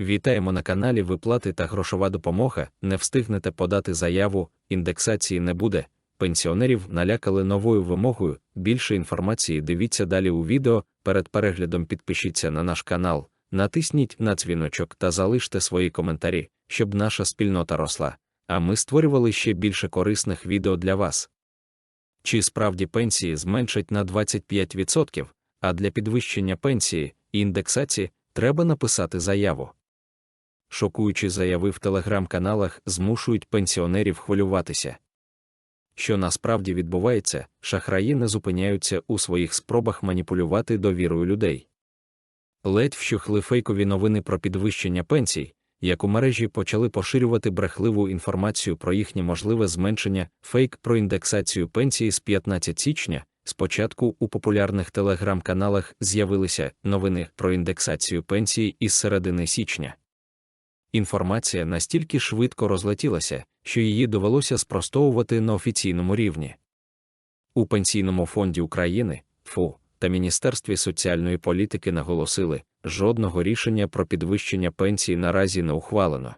Вітаємо на каналі Виплати та грошова допомога. Не встигнете подати заяву, індексації не буде. Пенсіонерів налякали новою вимогою. Більше інформації дивіться далі у відео. Перед переглядом підпишіться на наш канал, натисніть на дзвіночок та залиште свої коментарі, щоб наша спільнота росла. А ми створювали ще більше корисних відео для вас. Чи справді пенсії зменшать на 25%, а для підвищення пенсії і індексації треба написати заяву. Шокуючі заяви в телеграм-каналах змушують пенсіонерів хвилюватися. Що насправді відбувається, шахраї не зупиняються у своїх спробах маніпулювати довірою людей. Ледь вщухли фейкові новини про підвищення пенсій, як у мережі почали поширювати брехливу інформацію про їхнє можливе зменшення, фейк про індексацію пенсії з 15 січня. Спочатку у популярних телеграм-каналах з'явилися новини про індексацію пенсії із середини січня. Інформація настільки швидко розлетілася, що її довелося спростовувати на офіційному рівні. У Пенсійному фонді України ФУ та Міністерстві соціальної політики наголосили, жодного рішення про підвищення пенсії наразі не ухвалено.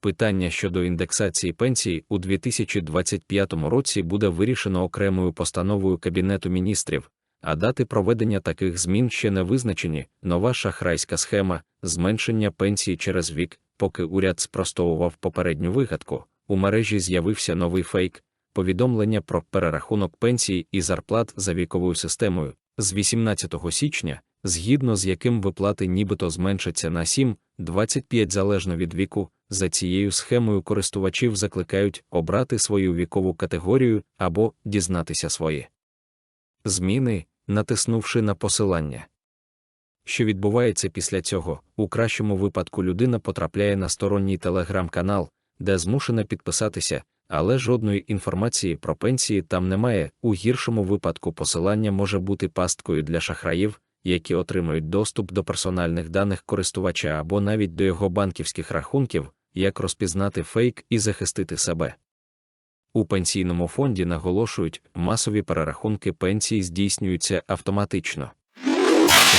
Питання щодо індексації пенсій у 2025 році буде вирішено окремою постановою Кабінету міністрів, а дати проведення таких змін ще не визначені. Нова шахрайська схема зменшення пенсії через вік, поки уряд спростовував попередню вигадку, у мережі з'явився новий фейк, повідомлення про перерахунок пенсій і зарплат за віковою системою з 18 січня, згідно з яким виплати нібито зменшаться на 7-25 залежно від віку. За цією схемою користувачів закликають обрати свою вікову категорію або дізнатися свої зміни, натиснувши на посилання. Що відбувається після цього, у кращому випадку людина потрапляє на сторонній телеграм-канал, де змушена підписатися, але жодної інформації про пенсії там немає. У гіршому випадку посилання може бути пасткою для шахраїв, які отримують доступ до персональних даних користувача або навіть до його банківських рахунків, як розпізнати фейк і захистити себе. У пенсійному фонді наголошують, масові перерахунки пенсій здійснюються автоматично.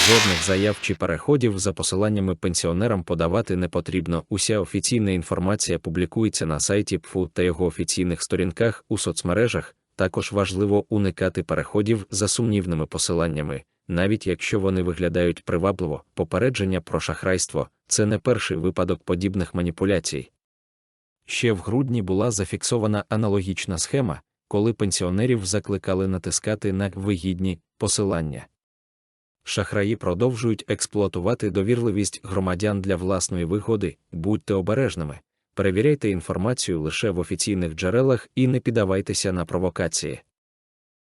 Жодних заяв чи переходів за посиланнями пенсіонерам подавати не потрібно. Уся офіційна інформація публікується на сайті ПФУ та його офіційних сторінках у соцмережах. Також важливо уникати переходів за сумнівними посиланнями, навіть якщо вони виглядають привабливо, попередження про шахрайство це не перший випадок подібних маніпуляцій. Ще в грудні була зафіксована аналогічна схема, коли пенсіонерів закликали натискати на вигідні посилання. Шахраї продовжують експлуатувати довірливість громадян для власної вигоди, будьте обережними, перевіряйте інформацію лише в офіційних джерелах і не піддавайтеся на провокації.